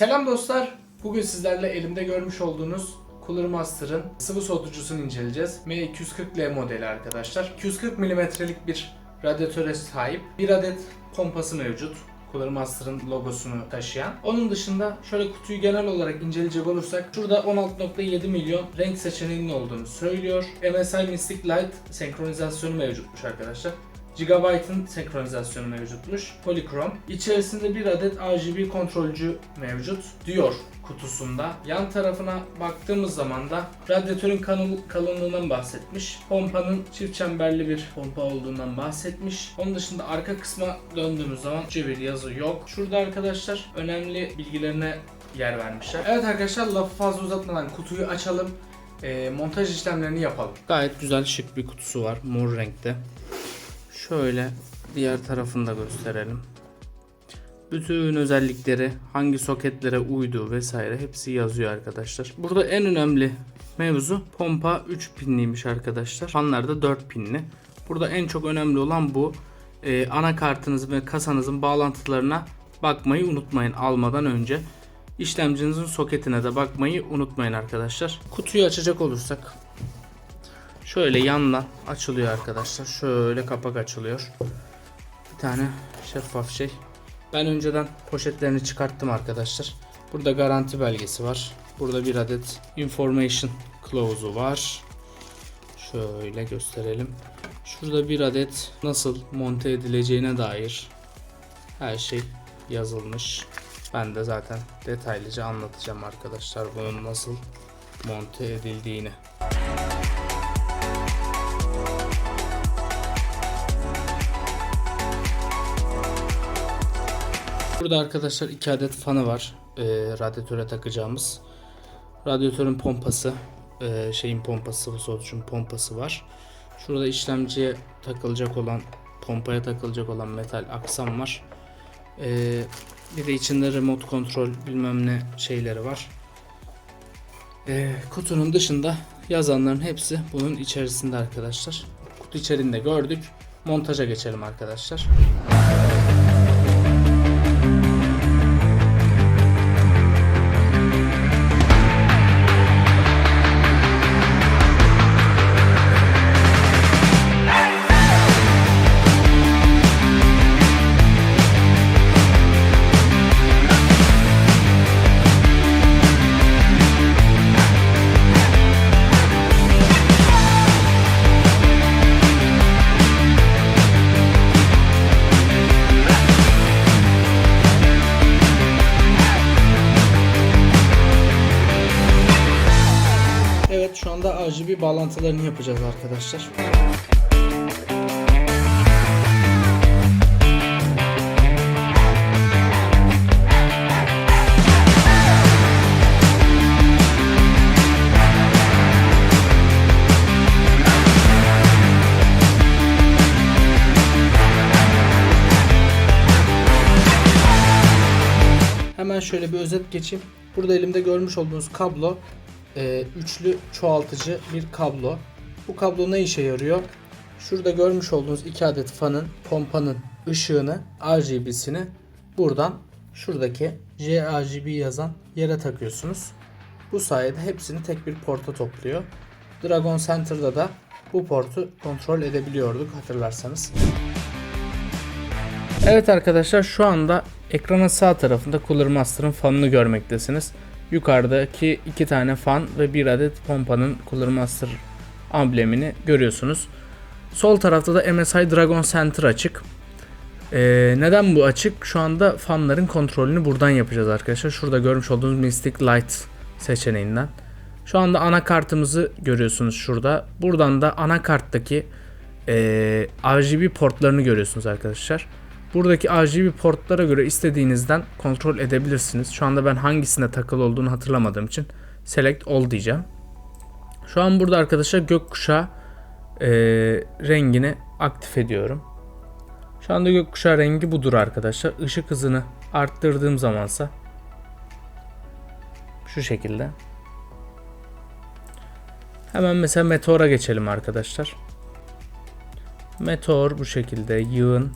Selam dostlar. Bugün sizlerle elimde görmüş olduğunuz Cooler Master'ın sıvı soğutucusunu inceleyeceğiz. M240L modeli arkadaşlar. 240 mm'lik bir radyatöre sahip. Bir adet pompası mevcut. Cooler Master'ın logosunu taşıyan. Onun dışında şöyle kutuyu genel olarak inceleyecek olursak şurada 16.7 milyon renk seçeneğinin olduğunu söylüyor. MSI Mystic Light senkronizasyonu mevcutmuş arkadaşlar. Gigabyte'ın senkronizasyonu mevcutmuş. Polychrome. İçerisinde bir adet RGB kontrolcü mevcut diyor kutusunda. Yan tarafına baktığımız zaman da radyatörün kanal- kalınlığından bahsetmiş. Pompanın çift çemberli bir pompa olduğundan bahsetmiş. Onun dışında arka kısma döndüğümüz zaman bir yazı yok. Şurada arkadaşlar önemli bilgilerine yer vermişler. Evet arkadaşlar lafı fazla uzatmadan kutuyu açalım. Ee, montaj işlemlerini yapalım. Gayet güzel şık bir kutusu var mor renkte. Şöyle diğer tarafını da gösterelim. Bütün özellikleri, hangi soketlere uyduğu vesaire hepsi yazıyor arkadaşlar. Burada en önemli mevzu pompa 3 pinliymiş arkadaşlar. Fanlar da 4 pinli. Burada en çok önemli olan bu. Ee, anakartınız ve kasanızın bağlantılarına bakmayı unutmayın almadan önce. İşlemcinizin soketine de bakmayı unutmayın arkadaşlar. Kutuyu açacak olursak Şöyle yandan açılıyor arkadaşlar. Şöyle kapak açılıyor. Bir tane şeffaf şey. Ben önceden poşetlerini çıkarttım arkadaşlar. Burada garanti belgesi var. Burada bir adet information clause'u var. Şöyle gösterelim. Şurada bir adet nasıl monte edileceğine dair her şey yazılmış. Ben de zaten detaylıca anlatacağım arkadaşlar bunun nasıl monte edildiğini. Burada arkadaşlar iki adet fanı var. Ee, radyatöre takacağımız. Radyatörün pompası, e, şeyin pompası, soğutucunun pompası var. Şurada işlemciye takılacak olan, pompaya takılacak olan metal aksam var. Ee, bir de içinde remote kontrol bilmem ne şeyleri var. Ee, kutunun dışında yazanların hepsi bunun içerisinde arkadaşlar. Kutu içeriğinde gördük. Montaja geçelim arkadaşlar. Bağlantılarını yapacağız arkadaşlar. Hemen şöyle bir özet geçeyim. Burada elimde görmüş olduğunuz kablo e, üçlü çoğaltıcı bir kablo. Bu kablo ne işe yarıyor? Şurada görmüş olduğunuz iki adet fanın, pompanın ışığını, RGB'sini buradan şuradaki JRGB yazan yere takıyorsunuz. Bu sayede hepsini tek bir porta topluyor. Dragon Center'da da bu portu kontrol edebiliyorduk hatırlarsanız. Evet arkadaşlar şu anda ekranın sağ tarafında Cooler Master'ın fanını görmektesiniz. Yukarıdaki iki tane fan ve bir adet pompanın Cooler Master amblemini görüyorsunuz. Sol tarafta da MSI Dragon Center açık. Ee, neden bu açık? Şu anda fanların kontrolünü buradan yapacağız arkadaşlar. Şurada görmüş olduğunuz Mystic Light seçeneğinden. Şu anda anakartımızı görüyorsunuz şurada. Buradan da anakarttaki ee, RGB portlarını görüyorsunuz arkadaşlar. Buradaki RGB portlara göre istediğinizden kontrol edebilirsiniz. Şu anda ben hangisine takılı olduğunu hatırlamadığım için select all diyeceğim. Şu an burada arkadaşlar gökkuşağı e, rengini aktif ediyorum. Şu anda gökkuşağı rengi budur arkadaşlar. Işık hızını arttırdığım zamansa şu şekilde. Hemen mesela meteora geçelim arkadaşlar. Meteor bu şekilde yığın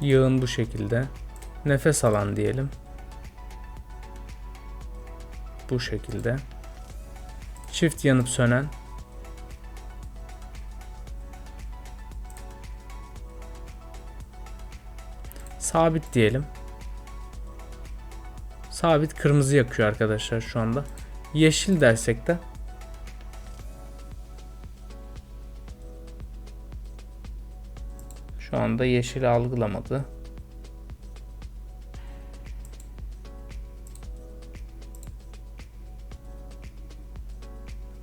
Yağın bu şekilde. Nefes alan diyelim. Bu şekilde. Çift yanıp sönen. Sabit diyelim. Sabit kırmızı yakıyor arkadaşlar şu anda. Yeşil dersek de Şu anda yeşil algılamadı.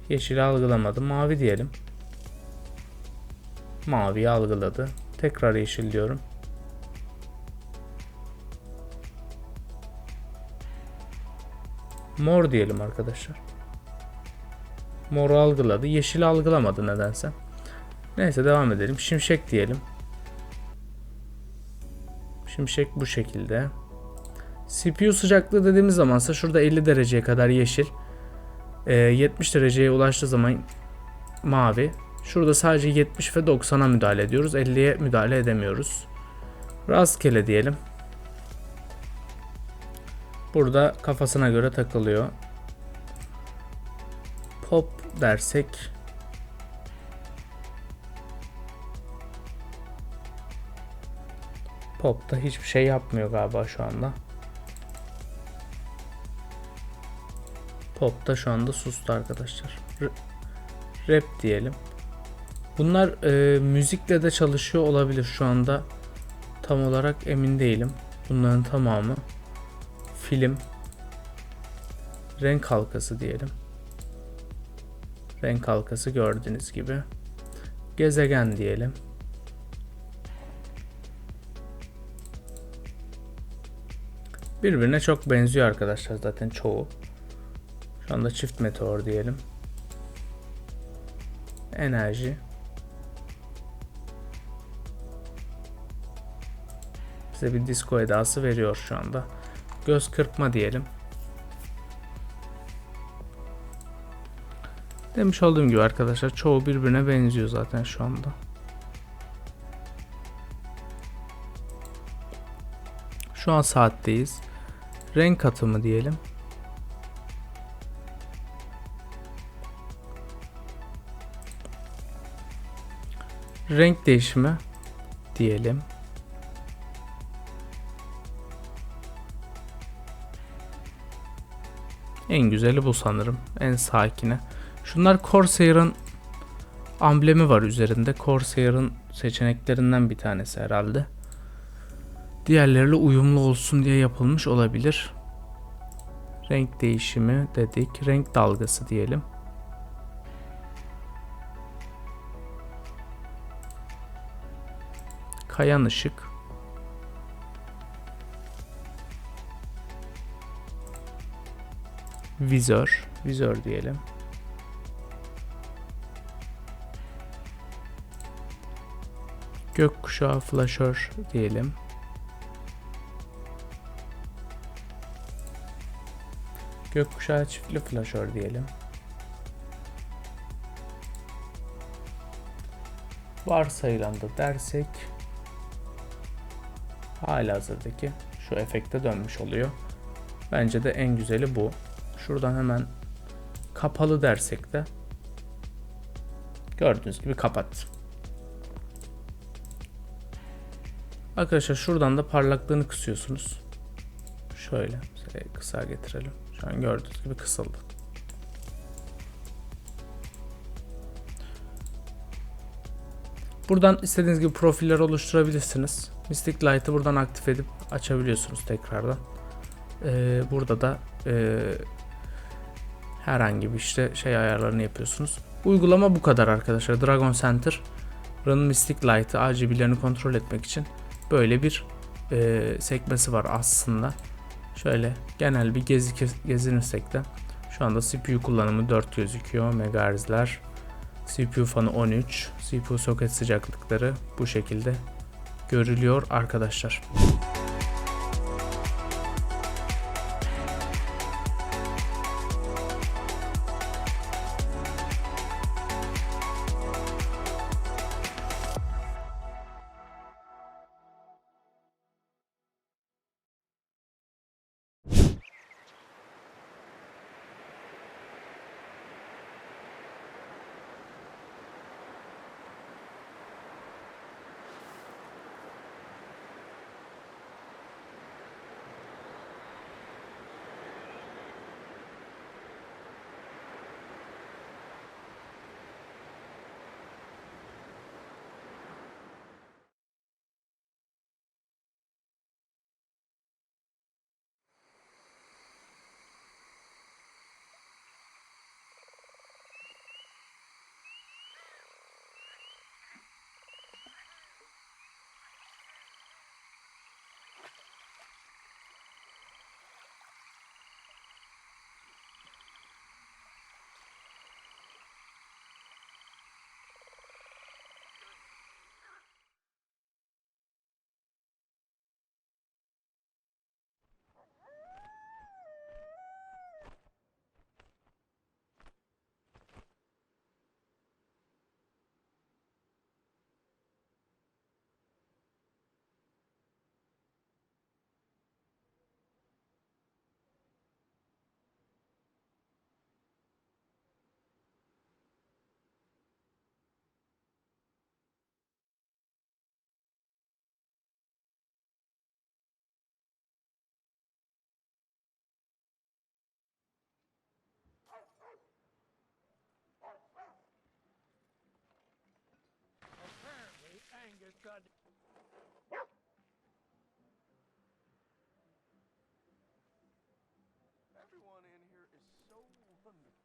Yeşil algılamadı. Mavi diyelim. Maviyi algıladı. Tekrar yeşil diyorum. Mor diyelim arkadaşlar. Mor algıladı. Yeşil algılamadı nedense. Neyse devam edelim. Şimşek diyelim. Şimşek bu şekilde. CPU sıcaklığı dediğimiz zamansa şurada 50 dereceye kadar yeşil. Ee, 70 dereceye ulaştığı zaman mavi. Şurada sadece 70 ve 90'a müdahale ediyoruz. 50'ye müdahale edemiyoruz. Rastgele diyelim. Burada kafasına göre takılıyor. Pop dersek Pop'ta hiçbir şey yapmıyor galiba şu anda. Pop'ta şu anda sustu arkadaşlar. R- rap diyelim. Bunlar e, müzikle de çalışıyor olabilir şu anda. Tam olarak emin değilim. Bunların tamamı film renk halkası diyelim. Renk halkası gördüğünüz gibi. Gezegen diyelim. Birbirine çok benziyor arkadaşlar zaten çoğu. Şu anda çift meteor diyelim. Enerji. Bize bir disco edası veriyor şu anda. Göz kırpma diyelim. Demiş olduğum gibi arkadaşlar çoğu birbirine benziyor zaten şu anda. Şu an saatteyiz. Renk atımı diyelim. Renk değişimi diyelim. En güzeli bu sanırım. En sakine. Şunlar Corsair'ın amblemi var üzerinde. Corsair'ın seçeneklerinden bir tanesi herhalde. Diğerleriyle uyumlu olsun diye yapılmış olabilir. Renk değişimi dedik. Renk dalgası diyelim. Kayan ışık. Vizör. Vizör diyelim. Gökkuşağı flaşör diyelim. Gökkuşağı çiftli flaşör diyelim. Varsayılan da dersek hala hazırdaki şu efekte dönmüş oluyor. Bence de en güzeli bu. Şuradan hemen kapalı dersek de gördüğünüz gibi kapat. Arkadaşlar şuradan da parlaklığını kısıyorsunuz. Şöyle kısa getirelim. Şu an gördüğünüz gibi kısıldı. Buradan istediğiniz gibi profiller oluşturabilirsiniz. Mystic Light'ı buradan aktif edip açabiliyorsunuz tekrardan. Ee, burada da e, herhangi bir işte şey ayarlarını yapıyorsunuz. Uygulama bu kadar arkadaşlar. Dragon Center'ın Mystic Light'ı RGB'lerini kontrol etmek için böyle bir e, sekmesi var aslında. Şöyle genel bir gezi gezinirsek de şu anda CPU kullanımı 4 gözüküyor. Megahertzler. CPU fanı 13. CPU soket sıcaklıkları bu şekilde görülüyor arkadaşlar. 번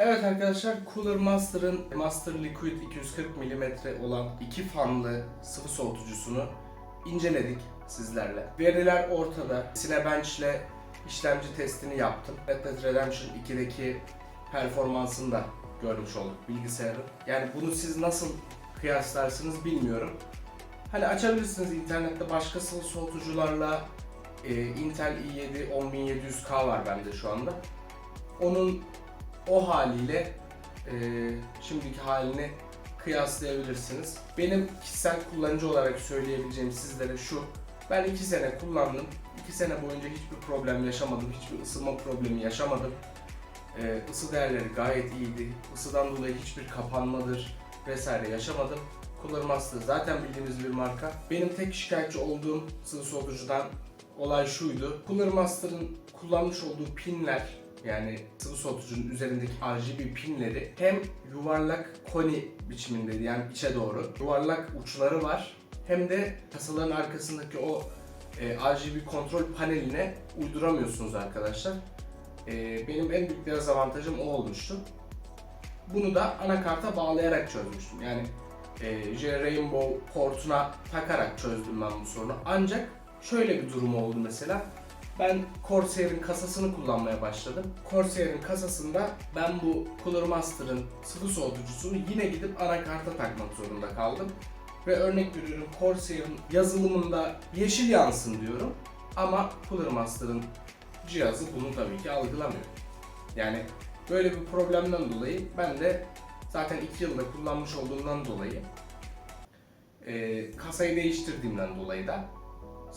Evet arkadaşlar Cooler Master'ın Master Liquid 240 mm olan iki fanlı sıvı soğutucusunu inceledik sizlerle. Veriler ortada. Cinebench ile işlemci testini yaptım. Red Dead Redemption 2'deki performansını da görmüş olduk bilgisayarın. Yani bunu siz nasıl kıyaslarsınız bilmiyorum. Hani açabilirsiniz internette başka sıvı soğutucularla e, Intel i7 10700K var bende şu anda. Onun o haliyle e, şimdiki halini kıyaslayabilirsiniz. Benim kişisel kullanıcı olarak söyleyebileceğim sizlere şu. Ben 2 sene kullandım. 2 sene boyunca hiçbir problem yaşamadım. Hiçbir ısınma problemi yaşamadım. E, ısı değerleri gayet iyiydi. Isıdan dolayı hiçbir kapanmadır vesaire yaşamadım. Cooler Master zaten bildiğimiz bir marka. Benim tek şikayetçi olduğum sıvı soğutucudan olay şuydu. Cooler Master'ın kullanmış olduğu pinler yani sıvı soğutucunun üzerindeki RGB pinleri hem yuvarlak koni biçimindeydi yani içe doğru yuvarlak uçları var hem de kasaların arkasındaki o e, RGB kontrol paneline uyduramıyorsunuz arkadaşlar. E, benim en büyük dezavantajım o olmuştu. Bunu da anakarta bağlayarak çözmüştüm. Yani e, J-Rainbow portuna takarak çözdüm ben bu sorunu. Ancak şöyle bir durum oldu mesela. Ben Corsair'in kasasını kullanmaya başladım. Corsair'in kasasında ben bu Cooler Master'ın sıvı soğutucusunu yine gidip anakarta takmak zorunda kaldım. Ve örnek veriyorum Corsair'in yazılımında yeşil yansın diyorum. Ama Cooler Master'ın cihazı bunu tabii ki algılamıyor. Yani böyle bir problemden dolayı ben de zaten 2 yılda kullanmış olduğumdan dolayı e, kasayı değiştirdiğimden dolayı da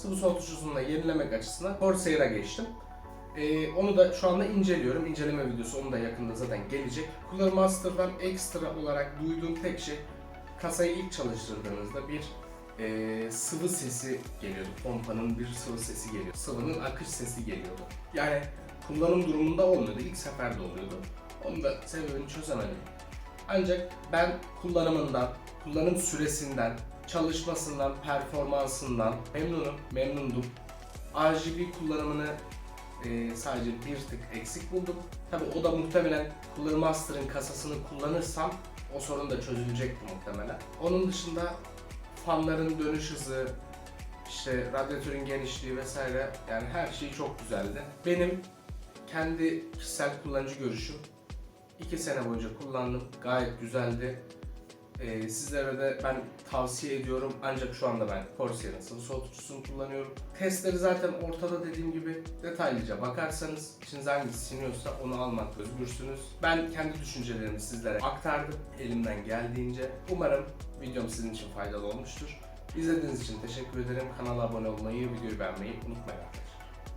sıvı soğutucusunu da yenilemek açısından Corsair'a geçtim. Ee, onu da şu anda inceliyorum. İnceleme videosu onu da yakında zaten gelecek. Cooler Master'dan ekstra olarak duyduğum tek şey kasayı ilk çalıştırdığınızda bir e, sıvı sesi geliyordu. Pompanın bir sıvı sesi geliyor. Sıvının akış sesi geliyordu. Yani kullanım durumunda olmuyordu. İlk seferde oluyordu. Onu da sebebini çözemedim. Ancak ben kullanımından, kullanım süresinden, çalışmasından, performansından memnunum, memnundum. RGB kullanımını e, sadece bir tık eksik buldum. Tabi o da muhtemelen Cooler Master'ın kasasını kullanırsam o sorun da çözülecekti muhtemelen. Onun dışında fanların dönüş hızı, işte radyatörün genişliği vesaire yani her şey çok güzeldi. Benim kendi kişisel kullanıcı görüşüm 2 sene boyunca kullandım. Gayet güzeldi. Ee, sizlere de ben tavsiye ediyorum. Ancak şu anda ben Corsair'ın sıvı soğutucusunu kullanıyorum. Testleri zaten ortada dediğim gibi detaylıca bakarsanız içinize hangisi siniyorsa onu almak özgürsünüz. Ben kendi düşüncelerimi sizlere aktardım elimden geldiğince. Umarım videom sizin için faydalı olmuştur. İzlediğiniz için teşekkür ederim. Kanala abone olmayı, videoyu beğenmeyi unutmayın arkadaşlar.